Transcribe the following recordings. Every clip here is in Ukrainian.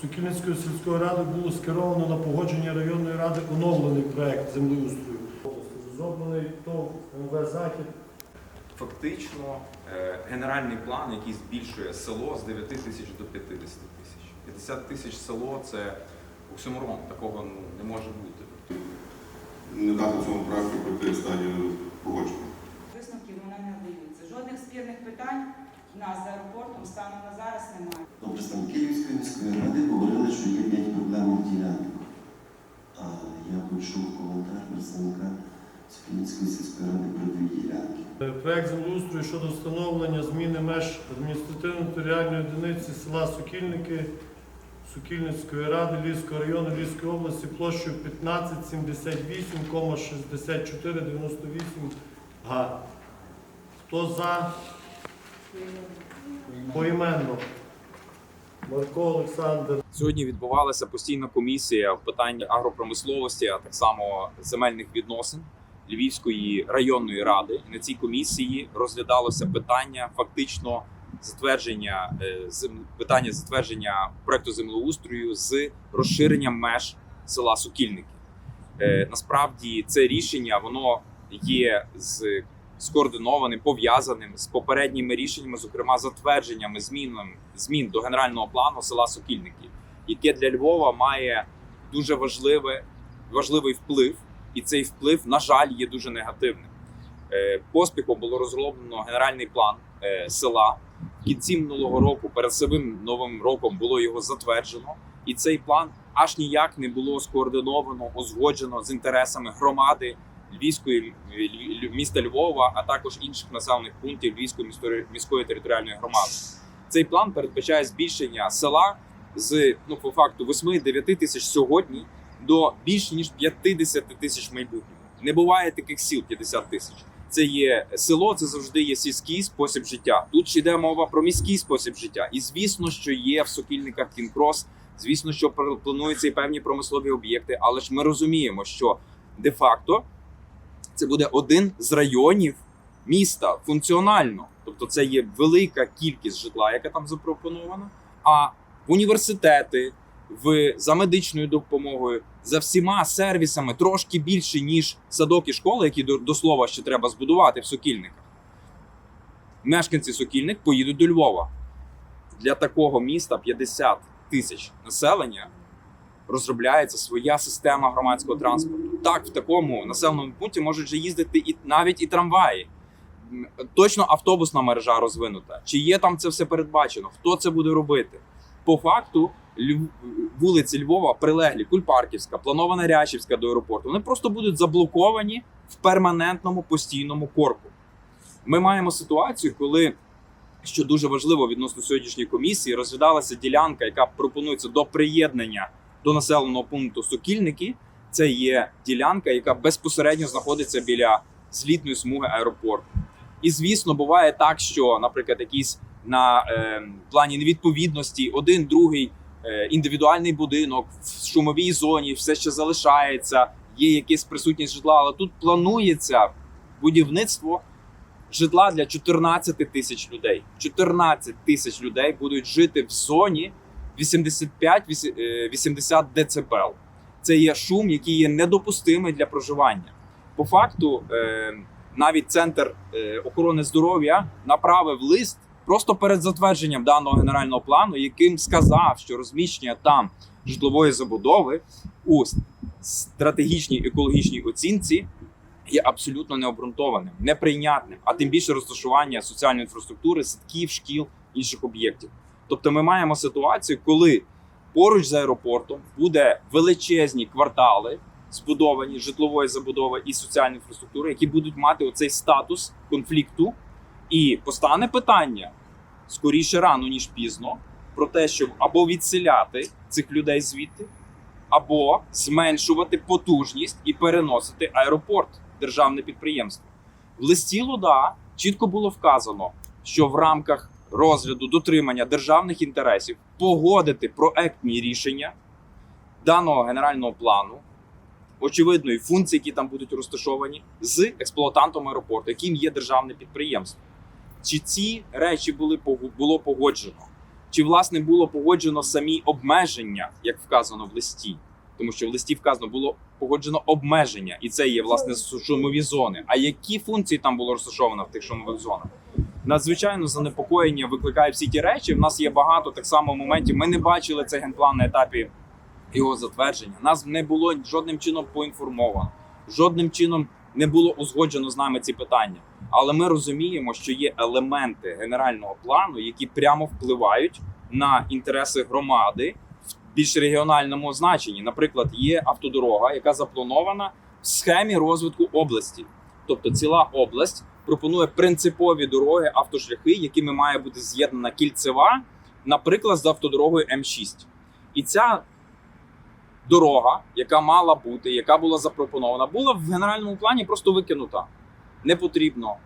Сокільницькою сільською радою було скеровано на погодження районної ради оновлений проект землеустрою. Розроблений ТОВ МВ Захід. Фактично е, генеральний план, який збільшує село з 9 тисяч до 50 тисяч. 50 тисяч село це оксюморон, такого ну, не може бути. не дати цьому проекту пройти стадію погодження. Висновків вони не надаються. Жодних спірних питань в нас з аеропортом станом на зараз немає. До представники Київської міської ради говорили, що є п'ять проблемних ділянок. А я почув коментар представника Сокільницької сільської ради про дві ділянки. Проект землеустрою щодо встановлення зміни меж адміністративно-територіальної одиниці села Сокільники Сокільницької ради Львівського району Львівської області площею 1578,6498 га. Хто за? Поіменно. Марко Олександр. Сьогодні відбувалася постійна комісія в питанні агропромисловості, а так само земельних відносин Львівської районної ради. І на цій комісії розглядалося питання фактично затвердження е, питання затвердження проекту землеустрою з розширенням меж села Сокільники. Е, Насправді це рішення воно є з скоординованим, пов'язаним з попередніми рішеннями, зокрема затвердженнями змінами змін до генерального плану села Сокільники, яке для Львова має дуже важливе, важливий вплив, і цей вплив, на жаль, є дуже негативним. Е, Поспіхом було розроблено генеральний план е, села. В кінці минулого року, перед самим новим роком, було його затверджено, і цей план аж ніяк не було скоординовано, узгоджено з інтересами громади Львівської Ль- Ль- міста Львова, а також інших населених пунктів Львівської міської- територіальної громади. Цей план передбачає збільшення села з ну по факту 8-9 тисяч сьогодні до більш ніж 50 тисяч в майбутньому. Не буває таких сіл 50 тисяч. Це є село, це завжди є сільський спосіб життя. Тут ж йде мова про міський спосіб життя. І звісно, що є в сокільниках кінкрос. Звісно, що плануються і певні промислові об'єкти, але ж ми розуміємо, що де-факто це буде один з районів міста функціонально. Тобто це є велика кількість житла, яка там запропонована. А університети, в, за медичною допомогою, за всіма сервісами трошки більше, ніж садок і школи, які до, до слова ще треба збудувати в Сокільниках. Мешканці Сокільник поїдуть до Львова. Для такого міста 50 тисяч населення розробляється своя система громадського транспорту. Так, в такому населеному пункті можуть вже їздити і навіть і трамваї. Точно автобусна мережа розвинута. Чи є там це все передбачено? Хто це буде робити? По факту, вулиці Львова прилеглі, Кульпарківська, планована Рячівська до аеропорту. Вони просто будуть заблоковані в перманентному постійному корку. Ми маємо ситуацію, коли що дуже важливо відносно сьогоднішньої комісії, розглядалася ділянка, яка пропонується до приєднання до населеного пункту Сокільники. Це є ділянка, яка безпосередньо знаходиться біля злітної смуги аеропорту. І звісно, буває так, що, наприклад, якийсь на е, плані невідповідності один, другий е, індивідуальний будинок в шумовій зоні, все ще залишається, є якась присутність житла, але тут планується будівництво житла для 14 тисяч людей. 14 тисяч людей будуть жити в зоні 85-80 дБ. Це є шум, який є недопустимий для проживання. По факту, е, навіть центр е, охорони здоров'я направив лист просто перед затвердженням даного генерального плану, яким сказав, що розміщення там житлової забудови у стратегічній екологічній оцінці є абсолютно необґрунтованим, неприйнятним, а тим більше розташування соціальної інфраструктури, садків, шкіл, інших об'єктів. Тобто, ми маємо ситуацію, коли поруч з аеропортом буде величезні квартали, збудовані житлової забудови і соціальної інфраструктури, які будуть мати оцей статус конфлікту, і постане питання скоріше рано ніж пізно про те, щоб або відселяти цих людей звідти, або зменшувати потужність і переносити аеропорт державне підприємство. В листі Луда чітко було вказано, що в рамках розгляду дотримання державних інтересів погодити проектні рішення даного генерального плану, очевидної функції, які там будуть розташовані, з експлуатантом аеропорту, яким є державне підприємство. Чи ці речі були було погоджено? чи власне було погоджено самі обмеження, як вказано в листі, тому що в листі вказано було погоджено обмеження, і це є власне шумові зони. А які функції там було розташовано в тих шумових зонах? Надзвичайно занепокоєння викликає всі ті речі. В нас є багато так само моментів. Ми не бачили цей генплан на етапі його затвердження. Нас не було жодним чином поінформовано, жодним чином не було узгоджено з нами ці питання. Але ми розуміємо, що є елементи генерального плану, які прямо впливають на інтереси громади в більш регіональному значенні. Наприклад, є автодорога, яка запланована в схемі розвитку області. Тобто ціла область пропонує принципові дороги, автошляхи, якими має бути з'єднана кільцева, наприклад, з автодорогою М6. І ця дорога, яка мала бути, яка була запропонована, була в генеральному плані просто викинута. Не потрібно.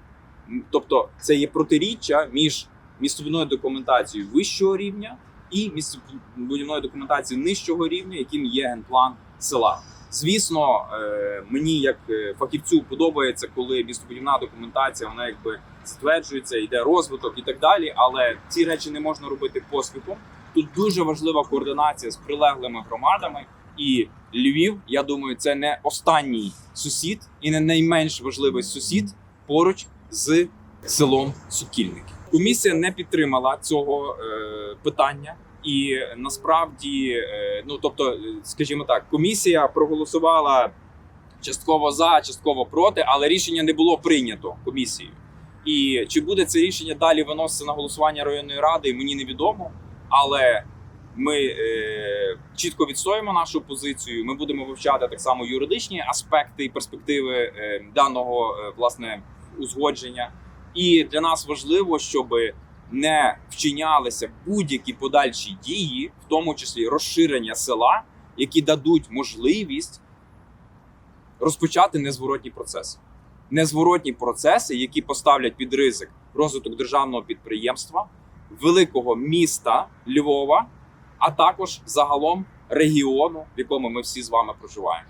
Тобто, це є протиріччя між містобудівною документацією вищого рівня і містобудівною документацією нижчого рівня, яким є генплан села. Звісно, е, мені як е, фахівцю подобається, коли містобудівна документація вона якби затверджується, йде розвиток і так далі. Але ці речі не можна робити поспіхом. Тут дуже важлива координація з прилеглими громадами. І Львів, я думаю, це не останній сусід і не найменш важливий сусід поруч з селом Сукільники. Комісія не підтримала цього е, питання, і насправді, е, ну тобто, е, скажімо так, комісія проголосувала частково за, частково проти, але рішення не було прийнято комісією. І чи буде це рішення далі виноситься на голосування районної ради, мені невідомо. Але ми е, чітко відстоїмо нашу позицію. Ми будемо вивчати так само юридичні аспекти і перспективи е, даного е, власне узгодження. І для нас важливо, щоб не вчинялися будь-які подальші дії, в тому числі розширення села, які дадуть можливість розпочати незворотні процеси. Незворотні процеси, які поставлять під ризик розвиток державного підприємства, великого міста Львова, а також загалом регіону, в якому ми всі з вами проживаємо.